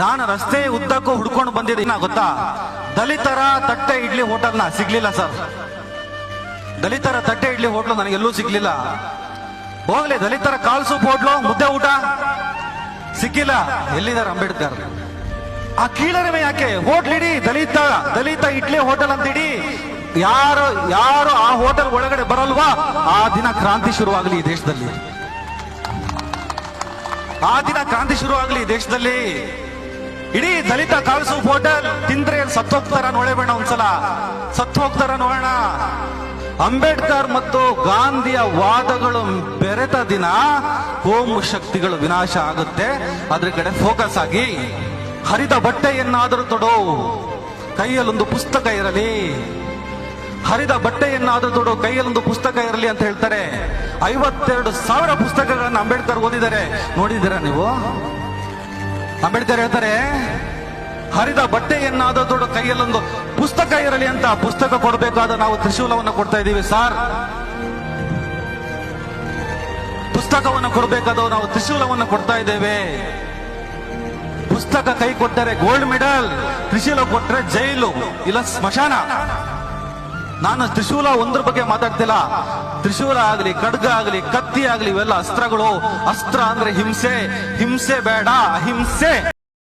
ನಾನು ರಸ್ತೆ ಉದ್ದಕ್ಕೂ ಹುಡ್ಕೊಂಡು ಬಂದಿದ್ದೀನಿ ಗೊತ್ತಾ? ದಲಿತರ ತಟ್ಟೆ ಇಡ್ಲಿ ಹೋಟೆಲ್ನ ಸಿಗ್ಲಿಲ್ಲ ಸರ್. ದಲಿತರ ತಟ್ಟೆ ಇಡ್ಲಿ ಹೋಟ್ಲು ನನಗೆ ಎಲ್ಲೂ ಸಿಗ್ಲಿಲ್ಲ. ಹೋಗ್ಲಿ, ದಲಿತರ ಕಾಲ್ ಸೂಪ್ ಹೋಟ್ಲು, ಮುದ್ದೆ ಊಟ. ಸಿಕ್ಕಿಲ್ಲ. ಎಲ್ಲಿದ್ದಾರೆ ಅಂಬೇಡ್ಕರ್? ಆ ಕೀಳರಿಮೆ ಯಾಕೆ? ಹೋಟ್ಲ್ ಇಡಿ ದಲಿತ ದಲಿತ ಇಡ್ಲಿ ಹೋಟೆಲ್ ಅಂತ ಇಡಿ ಯಾರು ಯಾರು ಆ ಹೋಟೆಲ್ ಒಳಗಡೆ ಬರಲ್ವಾ, ಆ ದಿನ ಕ್ರಾಂತಿ ಶುರುವಾಗಲಿ ಈ ದೇಶದಲ್ಲಿ. ಆ ದಿನ ಕ್ರಾಂತಿ ಶುರುವಾಗಲಿ ಈ ದೇಶದಲ್ಲಿ. ಇಡೀ ದಲಿತ ಕಾಲ್ ಸೂಪ್ ಹೋಟೆಲ್ ತಿಂದ್ರೆ ಸತ್ತೋಗ್ತಾರ ನೋಡಬೇಡ ಒಂದ್ಸಲ. ಸತ್ತು ಹೋಗ್ತಾರ ನೋಡೋಣ. ಅಂಬೇಡ್ಕರ್ ಮತ್ತು ಗಾಂಧಿಯ ವಾದಗಳು ಬೆರೆತ ದಿನ ಕೋಮು ಶಕ್ತಿಗಳು ವಿನಾಶ ಆಗುತ್ತೆ. ಅದ್ರ ಕಡೆ ಫೋಕಸ್ ಆಗಿ ಹರಿದ ಬಟ್ಟೆಯನ್ನಾದರೂ ತೊಡೋ. ಕೈಯಲ್ಲೊಂದು ಪುಸ್ತಕ ಇರಲಿ. ಹರಿದ ಬಟ್ಟೆಯನ್ನಾದರೂ ತೊಡು. ಕೈಯಲ್ಲೊಂದು ಪುಸ್ತಕ ಇರಲಿ ಅಂತ ಹೇಳ್ತಾರೆ. ಐವತ್ತೆರಡು ಸಾವಿರ ಪುಸ್ತಕಗಳನ್ನು ಅಂಬೇಡ್ಕರ್ ಓದಿದ್ದಾರೆ. ನೋಡಿದ್ದೀರಾ ನೀವು? ಅಂಬೇಡ್ಕರ್ ಹೇಳ್ತಾರೆ, ಹರಿದ ಬಟ್ಟೆಯನ್ನಾದದೊಡ ಕೈಯಲ್ಲೊಂದು ಪುಸ್ತಕ ಇರಲಿ ಅಂತ ಪುಸ್ತಕ ಕೊಡಬೇಕಾದ ನಾವು ತ್ರಿಶೂಲವನ್ನು ಕೊಡ್ತಾ ಇದ್ದೀವಿ, ಸಾರ್. ಪುಸ್ತಕವನ್ನು ಕೊಡಬೇಕಾದ ನಾವು ತ್ರಿಶೂಲವನ್ನು ಕೊಡ್ತಾ ಇದ್ದೇವೆ. ಪುಸ್ತಕ ಕೈ ಕೊಟ್ಟರೆ ಗೋಲ್ಡ್ ಮೆಡಲ್ ತ್ರಿಶೂಲ ಕೊಟ್ಟರೆ ಜೈಲು, ಇಲ್ಲ ಸ್ಮಶಾನ. ನಾನು ತ್ರಿಶೂಲ ಒಂದ್ರ ಬಗ್ಗೆ ಮಾತಾಡ್ತಿಲ್ಲ. ತ್ರಿಶೂಲ ಆಗಲಿ, ಖಡ್ಗ ಆಗಲಿ, ಕತ್ತಿ ಆಗಲಿ ಇವೆಲ್ಲ ಅಸ್ತ್ರಗಳು. ಅಸ್ತ್ರ ಅಂದ್ರೆ ಹಿಂಸೆ. ಹಿಂಸೆ ಬೇಡ, ಅಹಿಂಸೆ.